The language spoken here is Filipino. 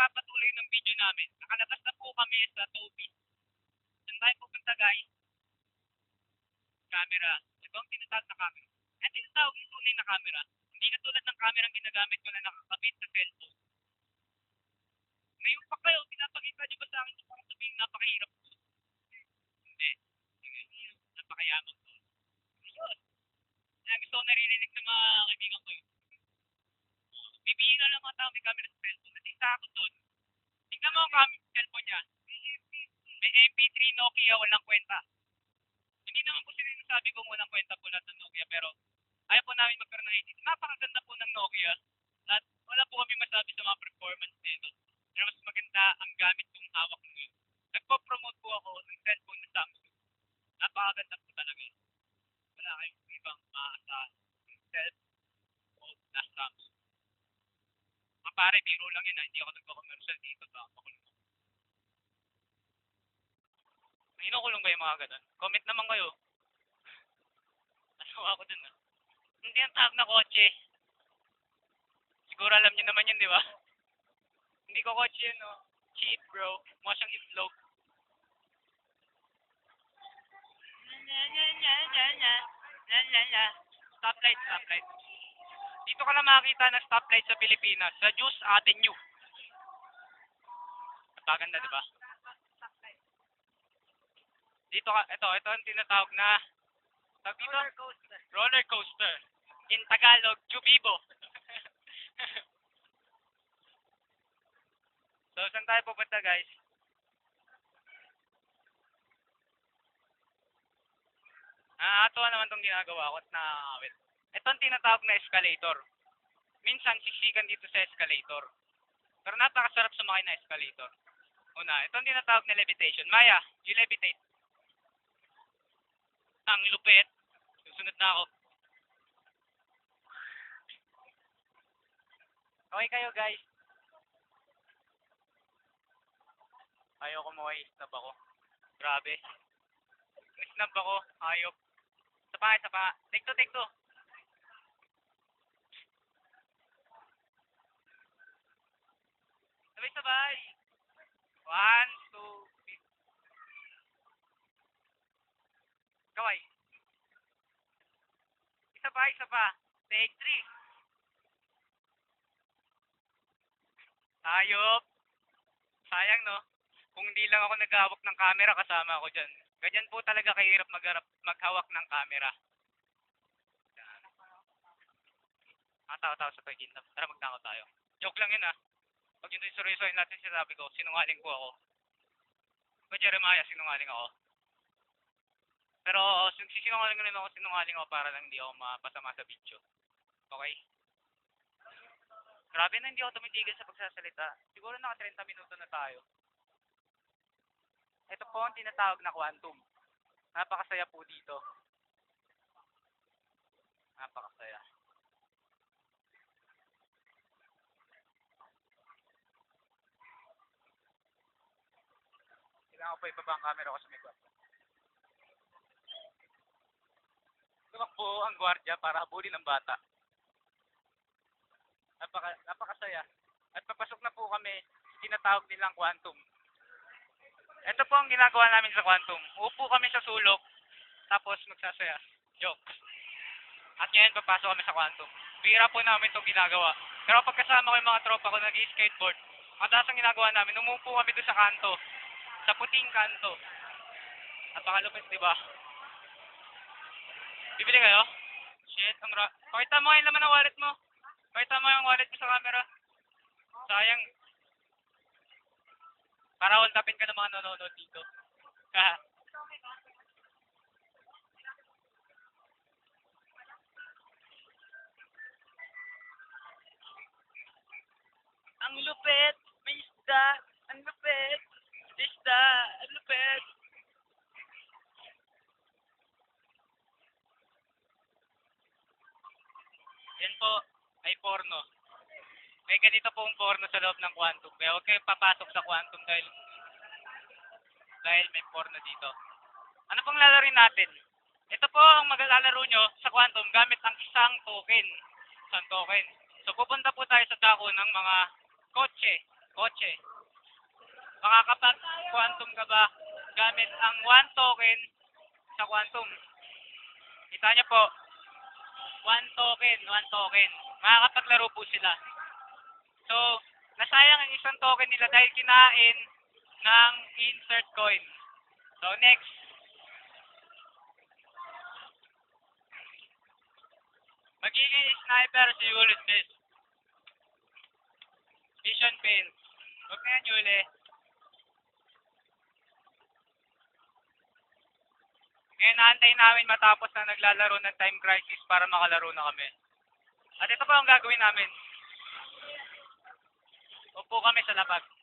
pagpapatuloy ng video namin. Nakalabas na po kami sa Toby. Saan tayo pupunta guys? Camera. Ito ang tinatawag na camera. Yan tinatawag yung tunay na camera. Hindi katulad ng camera ang ginagamit ko na nakakabit sa cellphone. Ngayon pa kayo, pinapakita niyo ba sa akin parang sabihin napakahirap ko? Hindi. Napakayaman ko. Ayun. Gusto ko naririnig ng mga kaibigan ko yun. Bibihira lang mga tao may camera sa cellphone. Isa ako doon. Tingnan mo ang cam- cellphone niya. May MP3 Nokia, walang kwenta. Hindi naman po sinasabi kong walang kwenta po lahat ng Nokia, pero ayaw po namin magkaroon ng edit. Napakaganda po ng Nokia. At wala po kami masabi sa mga performance nito. Pero mas maganda ang gamit kong hawak ngayon. Nagpo-promote po ako ng cellphone na Samsung. Napakaganda po talaga. Wala kayong ibang maaasahan. Yung cellphone na Samsung. Pare, biro lang yun ha. Hindi ako nagko-commercial dito. Baka makulong ako. Kinukulong ba yung mga ganun? Comment naman kayo. Ano ako dun ah. Hindi ang tawag na kotse. Siguro alam niyo naman yun, di ba? Hindi ko kotse yun, no? Cheap, bro. Mukha siyang itlog. Nya, nya, nya, nya, nya. Nya, nya, nya. Stoplight, stoplight. Ka lang makakita ng stoplight sa Pilipinas, sa Juice Avenue. Napaganda, di ba? Dito ka, ito, ito ang tinatawag na tawag dito? roller coaster. Roller coaster. In Tagalog, Jubibo. so, saan tayo pupunta, guys? Nakakatuwa naman itong ginagawa ko at nakakawit. Ito ang tinatawag na escalator. Minsan, siksikan dito sa escalator. Pero napakasarap sumakay na escalator. Una, ito ang tinatawag na levitation. Maya, you levitate. Ang lupit. Susunod na ako. Okay kayo, guys. Ayoko mo ay snap ako. Grabe. Snap ako. Ayok. Isa pa, isa pa. Take two, take two. Sabay-sabay. One, two, three. Kaway. Isa pa, isa pa. Take three. Ayop. Sayang, no? Kung hindi lang ako naghahawak ng camera, kasama ako dyan. Ganyan po talaga kahirap magharap, maghawak ng camera. Tao-tao sa pagkintap. Tara, magnakaw tayo. Joke lang yun, ah. Pag yun seryosohin natin sinabi ko, sinungaling po ako. Ba Jeremiah, sinungaling ako. Pero sin- sisinungaling rin ako, sinungaling ako para lang hindi ako mapasama sa video. Okay? Grabe na hindi ako tumitigil sa pagsasalita. Siguro naka 30 minuto na tayo. Ito po ang tinatawag na quantum. Napakasaya po dito. Napakasaya. Pa ibaba ang camera ko sa may kwarto. Tumakbo ang gwardiya para habulin ang bata. Napaka, napakasaya. At papasok na po kami tinatawag nilang quantum. Ito po ang ginagawa namin sa quantum. Upo kami sa sulok, tapos magsasaya. Joke. At ngayon papasok kami sa quantum. Bira po namin itong ginagawa. Pero pagkasama ko yung mga tropa ko nag-skateboard, madalas ang ginagawa namin, umupo kami doon sa kanto. Sa puting kanto. Napakalupit, di ba? Bibili kayo? Shit, ang ra... Pakita mo yung laman ng wallet mo. Pakita mo yung wallet mo sa camera. Sayang. Para hold upin ka ng mga nanonood dito. Haha. ang lupit! May isda! Ang lupit! Isda! Ang lupit! Yan po ay porno. May ganito pong porno sa loob ng quantum. Kaya huwag kayong papasok sa quantum dahil dahil may porno dito. Ano pong lalarin natin? Ito po ang maglalaro nyo sa quantum gamit ang isang token. Isang token. So pupunta po tayo sa dako ng mga kotse. kotse. Makakapag-quantum ka ba gamit ang one token sa quantum? Kita niyo po, one token, one token. Makakapaglaro po sila. So, nasayang ang isang token nila dahil kinain ng insert coin. So, next. Magiging sniper si Ulysses. Vision pin. Huwag na yan, Yuli. Ngayon, naantay namin matapos na naglalaro ng Time Crisis para makalaro na kami. At ito po ang gagawin namin. Upo kami sa labag.